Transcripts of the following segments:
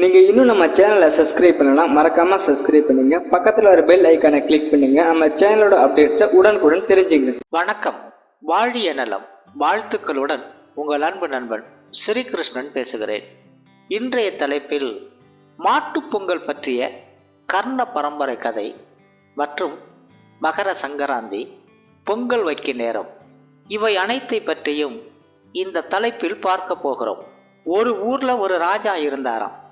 நீங்க இன்னும் நம்ம சேனலை சப்ஸ்கிரைப் பண்ணலாம் மறக்காம சப்ஸ்கிரைப் பண்ணுங்க. பக்கத்துல ஒரு பெல் ஐக்கானை கிளிக் பண்ணுங்க. நம்ம சேனலோட அப்டேட்ஸை உடனுக்குடன் தெரிஞ்சுங்க வணக்கம். வாழிய நலம். வாழ்த்துக்களுடன் உங்கள் அன்பு நண்பன் ஸ்ரீகிருஷ்ணன் பேசுகிறேன். இன்றைய தலைப்பில் மாட்டுப்பொங்கல் பற்றிய கர்ண பரம்பரை கதை மற்றும் மகர சங்கராந்தி பொங்கல் வைக்க நேரம் இவை அனைத்தை பற்றியும் இந்த தலைப்பில் பார்க்க போகிறோம். ஒரு ஊர்ல ஒரு ராஜா இருந்தாராம்.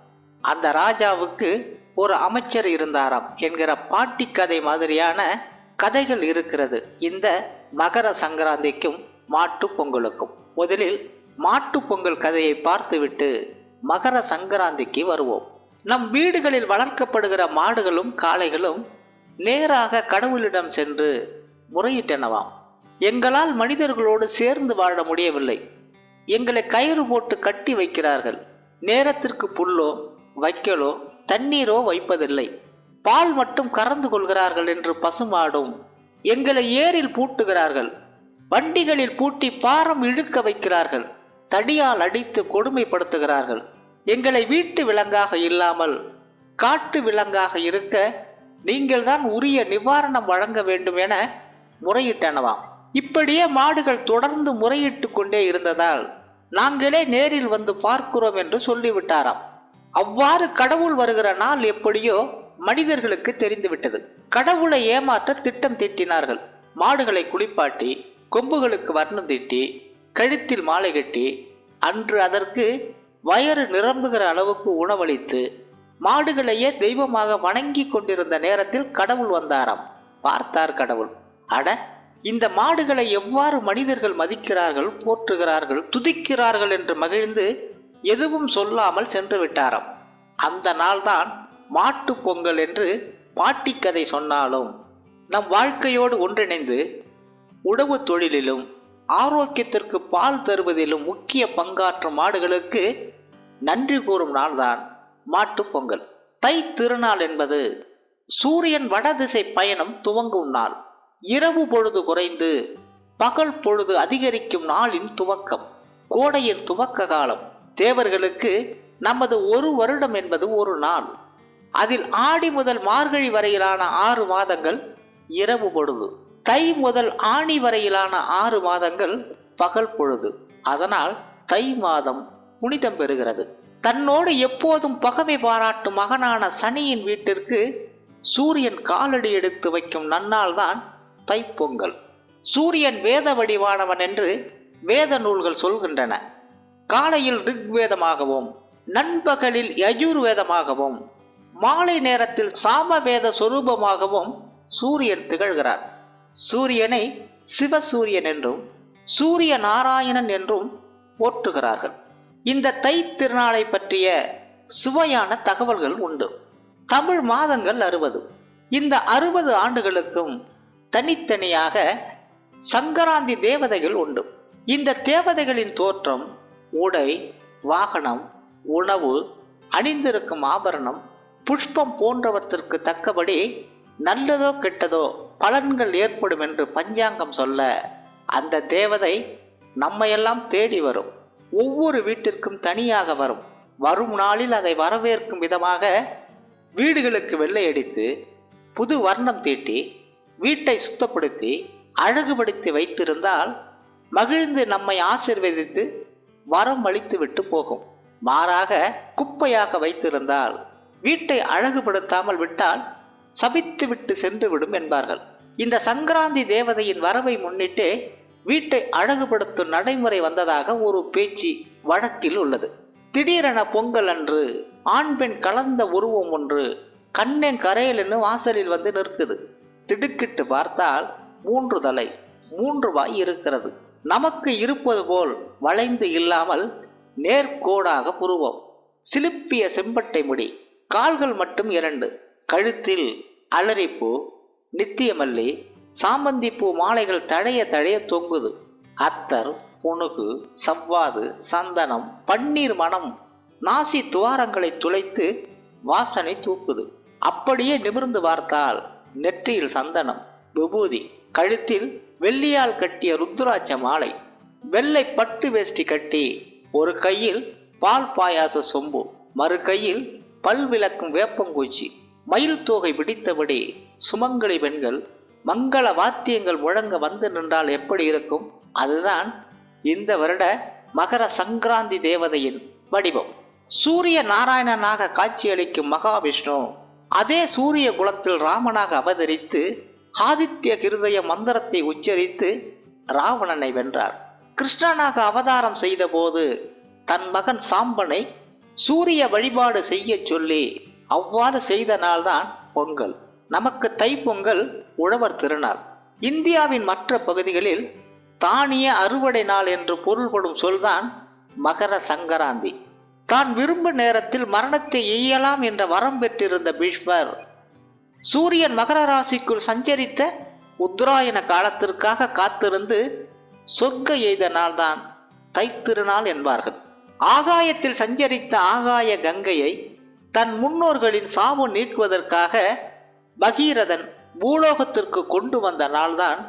அந்த ராஜாவுக்கு ஒரு அமைச்சர் இருந்தாராம் என்கிற பாட்டி கதை மாதிரியான கதைகள் இருக்கிறது. இந்த மகர சங்கராந்திக்கும் மாட்டு பொங்கலுக்கும். முதலில் மாட்டு பொங்கல் கதையை பார்த்துவிட்டு மகர சங்கராந்திக்கு வருவோம். நம் வீடுகளில் வளர்க்கப்படுகிற மாடுகளும் காளைகளும் நேராக கடவுளிடம் சென்று முறையிட்டனவாம். எங்களால் மனிதர்களோடு சேர்ந்து வாழ முடியவில்லை. எங்களை கயிறு போட்டு கட்டி வைக்கிறார்கள். நேரத்திற்கு புல்லோ வைக்கலோ? தண்ணீரோ வைப்பதில்லை. பால் மட்டும் கறந்து கொள்கிறார்கள் என்று பசுமாடும். எங்களை ஏரில் பூட்டுகிறார்கள். வண்டிகளில் பூட்டி பாரம் இழுக்க வைக்கிறார்கள். தடியால் அடித்து கொடுமைப்படுத்துகிறார்கள். எங்களை வீட்டு விலங்காக இல்லாமல் காட்டு விலங்காக இருக்க நீங்கள்தான் உரிய நிவாரணம் வழங்க வேண்டும் என முறையிட்டனவாம். இப்படியே மாடுகள் தொடர்ந்து முறையிட்டு கொண்டே இருந்ததால் நாங்களே நேரில் வந்து பார்க்கிறோம் என்று சொல்லிவிட்டாராம். அவ்வாறு கடவுள் வருகிற நாள் எப்படியோ மனிதர்களுக்கு தெரிந்துவிட்டது. கடவுளை ஏமாற்ற திட்டம் தீட்டினார்கள். மாடுகளை குளிப்பாட்டி கொம்புகளுக்கு வர்ணம் தீட்டி கழுத்தில் மாலை கட்டி அன்று அதற்கு வயறு நிரம்புகிற அளவுக்கு உணவளித்து மாடுகளையே தெய்வமாக வணங்கி கொண்டிருந்த நேரத்தில் கடவுள் வந்தாராம். பார்த்தார் கடவுள். அட இந்த மாடுகளை எவ்வாறு மனிதர்கள் மதிக்கிறார்கள் போற்றுகிறார்கள் துதிக்கிறார்கள் என்று மகிழ்ந்து எதுவும் சொல்லாமல் சென்று விட்டாராம். அந்த நாள்தான் மாட்டு பொங்கல் என்று பாட்டிக்கதை சொன்னாலும் நம் வாழ்க்கையோடு ஒன்றிணைந்து உழவு தொழிலிலும் ஆரோக்கியத்திற்கு பால் தருவதிலும் முக்கிய பங்காற்றும் மாடுகளுக்கு நன்றி கூறும் நாள்தான் மாட்டுப் பொங்கல். தை திருநாள் என்பது சூரியன் வடதிசை பயணம் துவங்கும் நாள். இரவு பொழுது குறைந்து பகல் பொழுது அதிகரிக்கும் நாளின் துவக்கம். கோடையின் துவக்க காலம். தேவர்களுக்கு நமது ஒரு வருடம் என்பது ஒரு நாள். அதில் ஆடி முதல் மார்கழி வரையிலான ஆறு மாதங்கள் இரவு பொழுது. தை முதல் ஆணி வரையிலான ஆறு மாதங்கள் பகல் பொழுது. அதனால் தை மாதம் புனிதம் பெறுகிறது. தன்னோடு எப்போதும் பகமை பாராட்டும் மகனான சனியின் வீட்டிற்கு சூரியன் காலடி எடுத்து வைக்கும் நன்னால் தான் தைப்பொங்கல். சூரியன் வேத வடிவானவன் என்று வேத நூல்கள் சொல்கின்றன. காலையில் ரிக்வேதமாகவும் நண்பகலில் யஜுர்வேதமாகவும் மாலை நேரத்தில் சாமவேத சொரூபமாகவும் சூரியன் திகழ்கிறார். சூரியனை சிவசூரியன் என்றும் சூரிய நாராயணன் என்றும் போற்றுகிறார்கள். இந்த தை திருநாளை பற்றிய சுவையான தகவல்கள் உண்டு. தமிழ் மாதங்கள் அறுபது. இந்த அறுபது ஆண்டுகளுக்கும் தனித்தனியாக சங்கராந்தி தேவதைகள் உண்டு. இந்த தேவதைகளின் தோற்றம் உடை வாகனம் உணவு அணிந்திருக்கும் ஆபரணம் புஷ்பம் போன்றவற்றிற்கு தக்கபடி நல்லதோ கெட்டதோ பலன்கள் ஏற்படும் என்று பஞ்சாங்கம் சொல்ல அந்த தேவதை நம்மையெல்லாம் தேடி வரும். ஒவ்வொரு வீட்டிற்கும் தனியாக வரும். வரும் நாளில் அதை வரவேற்கும் விதமாக வீடுகளுக்கு வெள்ளையடித்து புது வர்ணம் தீட்டி வீட்டை சுத்தப்படுத்தி அழகுபடுத்தி வைத்திருந்தால் மகிழ்ந்து நம்மை ஆசிர்வதித்து வரம் அளித்து விட்டு போகும். மாறாக குப்பையாக வைத்திருந்தால் வீட்டை அழகுபடுத்தாமல் விட்டால் சபித்து விட்டு சென்று விடும் என்பார்கள். இந்த சங்கராந்தி தேவதையின் வரவை முன்னிட்டு வீட்டை அழகுபடுத்தும் நடைமுறை வந்ததாக ஒரு பேச்சு வழக்கில் உள்ளது. திடீரென பொங்கல் அன்று ஆண் பெண் கலந்த உருவம் ஒன்று கண்ணென் கரையல்னு வாசலில் வந்து நிற்குது. திடுக்கிட்டு பார்த்தால் மூன்று தலை மூன்று வாய் இருக்கிறது. நமக்கு இருப்பது போல் வளைந்து இல்லாமல் நேர்கோடாக புருவம். சிலுப்பிய செம்பட்டை முடி கால்கள் மட்டும் இரண்டு. கழுத்தில் அலரிப்பூ நித்தியமல்லி சாமந்திப்பூ மாலைகள் தழைய தழைய தொங்குது. அத்தர் புணுகு சவ்வாது சந்தனம் பன்னீர் மணம் நாசி துவாரங்களை துளைத்து வாசனை தூக்குது. அப்படியே நிமிர்ந்து பார்த்தால் நெற்றியில் சந்தனம். விபூதி கழுத்தில் வெள்ளியால் கட்டிய ருத்ராட்ச மாலை வெள்ளை பட்டு வேஷ்டி கட்டி ஒரு கையில் பால் பாயாச சொம்பு மறு கையில் பல் விளக்கும் வேப்பங்கூச்சி மயில் தோகை பிடித்தபடி சுமங்கலி பெண்கள் மங்கள வாத்தியங்கள் முழங்க வந்து நின்றால் எப்படி இருக்கும்? அதுதான் இந்த வருட மகர சங்கராந்தி தேவதையின் வடிவம். சூரிய நாராயணனாக காட்சியளிக்கும் மகாவிஷ்ணு அதே சூரிய குலத்தில் ராமனாக அவதரித்து ஆதித்ய கிருதய மந்திரத்தை உச்சரித்து ராவணனை வென்றார். கிருஷ்ணனாக அவதாரம் செய்தபோது தன் மகன் சாம்பனை சூரிய வழிபாடு செய்யச் சொல்லி அவ்வாறு செய்த நாள்தான் பொங்கல். நமக்கு தைப்பொங்கல் உழவர் திருநாள். இந்தியாவின் மற்ற பகுதிகளில் தானிய அறுவடை நாள் என்று பொருள்படும் சொல்தான் மகர சங்கராந்தி. தான் விரும்பும் நேரத்தில் மரணத்தை எய்யலாம் என்ற வரம் பெற்றிருந்த பீஷ்மர் சூரியன் மகர ராசிக்குள் சஞ்சரித்த உத்தராயண காலத்திற்காக காத்திருந்து சொர்க்க எய்த நாள்தான் தைத்திருநாள் என்பார்கள். ஆகாயத்தில் சஞ்சரித்த ஆகாய கங்கையை தன் முன்னோர்களின் சாவு நீக்குவதற்காக பகீரதன் பூலோகத்திற்கு கொண்டு வந்த நாள்தான்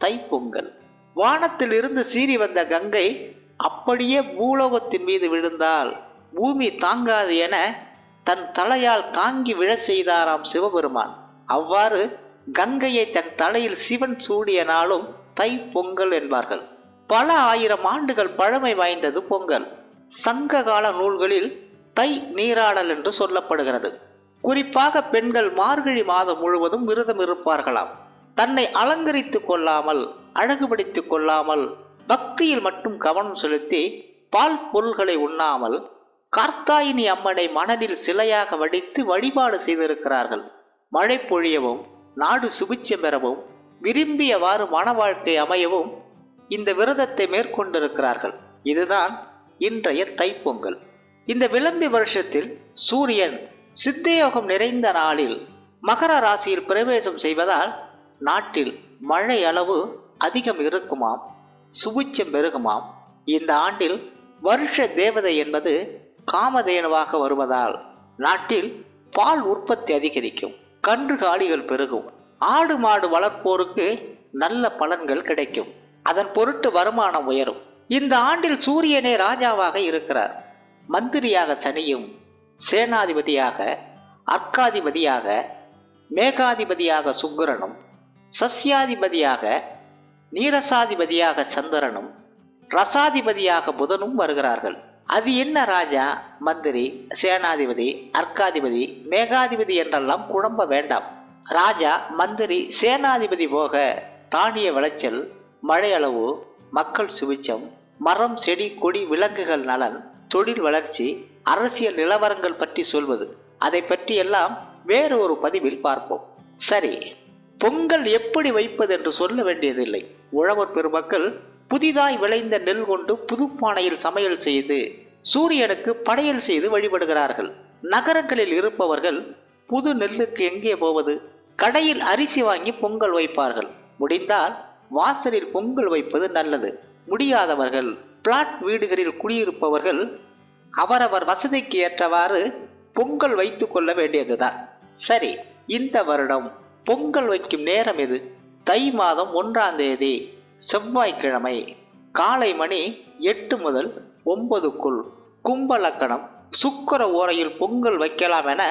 தைப்பொங்கல். வானத்தில் இருந்து சீறி வந்த கங்கை அப்படியே பூலோகத்தின் மீது விழுந்தால் பூமி தாங்காது என தன் தலையால் தாங்கி விழச் செய்தாராம் சிவபெருமான். அவ்வாறு கங்கையை தன் தலையில் சிவன் சூடிய நாளும் தை பொங்கல் என்பார்கள். பல ஆயிரம் ஆண்டுகள் பழமை வாய்ந்தது பொங்கல். சங்க கால நூல்களில் தை நீராடல் என்று சொல்லப்படுகிறது. குறிப்பாக பெண்கள் மார்கழி மாதம் முழுவதும் விரதம் இருப்பார்களாம். தன்னை அலங்கரித்துக் கொள்ளாமல் அழகுபடுத்திக் கொள்ளாமல் பக்தியில் மட்டும் கவனம் செலுத்தி பால் பொருள்களை உண்ணாமல் கார்த்தாயினி அம்மனை மனதில் சிலையாக வடித்து வழிபாடு செய்திருக்கிறார்கள். மழை பொழியவும் நாடு சுபிச்சம் பெறவும் விரும்பியவாறு மன வாழ்க்கை அமையவும் இந்த விரதத்தை மேற்கொண்டிருக்கிறார்கள். இதுதான் இன்றைய தைப்பொங்கல். இந்த விளம்பி வருஷத்தில் சூரியன் சித்தயோகம் நிறைந்த நாளில் மகர ராசியில் பிரவேசம் செய்வதால் நாட்டில் மழை அளவு அதிகம் இருக்குமாம் சுபிச்சம் பெருகுமாம். இந்த ஆண்டில் வருஷ தேவதை என்பது காமதேனுவாக வருவதால் நாட்டில் பால் உற்பத்தி அதிகரிக்கும். கன்று காலிகள் பெருகும். ஆடு மாடு வளர்ப்போருக்கு நல்ல பலன்கள் கிடைக்கும். அதன் பொருட்டு வருமானம் உயரும். இந்த ஆண்டில் சூரியனே ராஜாவாக இருக்கிறார். மந்திரியாக சனியும் சேனாதிபதியாக அர்க்காதிபதியாக மேகாதிபதியாக சுக்கரனும் சஸ்யாதிபதியாக நீரசாதிபதியாக சந்திரனும் ரசாதிபதியாக புதனும் வருகிறார்கள். அது என்ன ராஜா? மந்திரி சேனாதிபதி அர்க்காதிபதி மேகாதிபதி என்றெல்லாம் குழம்ப வேண்டாம். ராஜா மந்திரி சேனாதிபதி போக தானிய விளைச்சல் மழையளவு மக்கள் சுபிச்சம் மரம் செடி கொடி விலங்குகள் நலன் தொழில் வளர்ச்சி அரசியல் நிலவரங்கள் பற்றி சொல்வது. அதை பற்றியெல்லாம் வேறு ஒரு பதிவில் பார்ப்போம். சரி பொங்கல் எப்படி வைப்பது என்று சொல்ல வேண்டியதில்லை. உழவர் பெருமக்கள் புதிதாய் விளைந்த நெல் கொண்டு புதுப்பானையில் சமையல் செய்து சூரியனுக்கு படையல் செய்து வழிபடுகிறார்கள். நகரங்களில் இருப்பவர்கள் புது நெல்லுக்கு எங்கே போவது? கடையில் அரிசி வாங்கி பொங்கல் வைப்பார்கள். முடிந்தால் வாசலில் பொங்கல் வைப்பது நல்லது. முடியாதவர்கள் பிளாட் வீடுகளில் குடியிருப்பவர்கள் அவரவர் வசதிக்கு ஏற்றவாறு பொங்கல் வைத்து கொள்ள வேண்டியதுதான். சரி இந்த வருடம் பொங்கல் வைக்கும் நேரம் எது? தை மாதம் ஒன்றாம் தேதி செவ்வாய்க்கிழமை காலை மணி எட்டு முதல் ஒன்பதுக்குள். கும்பலக்கணம் சுக்கர ஓரையில் பொங்கல் வைக்கலாம் என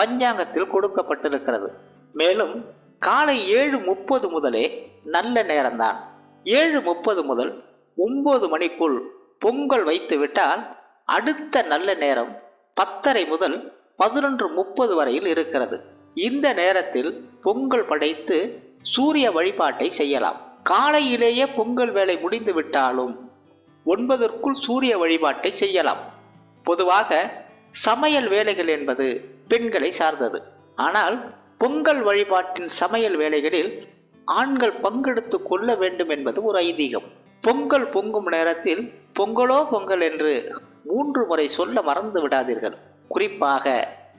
பஞ்சாங்கத்தில் கொடுக்கப்பட்டிருக்கிறது. மேலும் காலை ஏழு முப்பது முதலே நல்ல நேரம்தான். ஏழு முப்பது முதல் ஒன்பது மணிக்குள் பொங்கல் வைத்து விட்டால் அடுத்த நல்ல நேரம் பத்தரை முதல் பதினொன்று முப்பது வரையில் இருக்கிறது. இந்த நேரத்தில் பொங்கல் படைத்து சூரிய வழிபாட்டை செய்யலாம். காலையிலேயே பொங்கல் வேலை முடிந்து விட்டாலும் ஒன்பதற்குள் சூரிய வழிபாட்டை செய்யலாம். பொதுவாக சமையல் வேலைகள் என்பது பெண்களை சார்ந்தது. ஆனால் பொங்கல் வழிபாட்டின் சமையல் வேலைகளில் ஆண்கள் பங்கெடுத்து கொள்ள வேண்டும் என்பது ஒரு ஐதீகம். பொங்கல் பொங்கும் நேரத்தில் பொங்கலோ பொங்கல் என்று மூன்று முறை சொல்ல மறந்து விடாதீர்கள். குறிப்பாக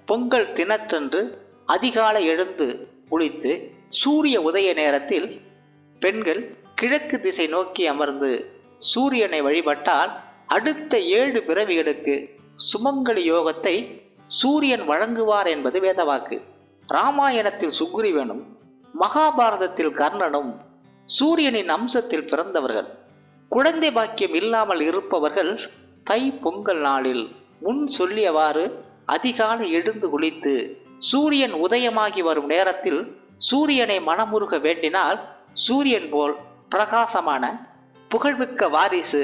பொங்கல் தினத்தன்று அதிகாலை எழுந்து குளித்து சூரிய உதய நேரத்தில் பெண்கள் கிழக்கு திசை நோக்கி அமர்ந்து சூரியனை வழிபட்டால் அடுத்த ஏழு பிறவிகளுக்கு சுமங்கலி யோகத்தை சூரியன் வழங்குவார் என்பது வேதவாக்கு. ராமாயணத்தில் சுக்ரீவனும் மகாபாரதத்தில் கர்ணனும் சூரியனின் அம்சத்தில் பிறந்தவர்கள். குழந்தை பாக்கியம் இல்லாமல் இருப்பவர்கள் தை பொங்கல் நாளில் முன் சொல்லியவாறு அதிகாலை எழுந்து குளித்து சூரியன் உதயமாகி வரும் நேரத்தில் சூரியனை மனமுருக வேண்டினால் சூரியன் போல் பிரகாசமான புகழ்மிக்க வாரிசு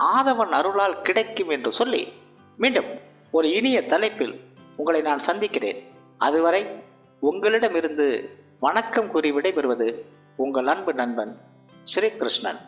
ஆதவன் அருளால் கிடைக்கும் என்று சொல்லி மீண்டும் ஒரு இனிய தலைப்பில் உங்களை நான் சந்திக்கிறேன். அதுவரை உங்களிடமிருந்து வணக்கம் கூறி விடைபெறுவது உங்கள் அன்பு நண்பன் ஸ்ரீகிருஷ்ணன்.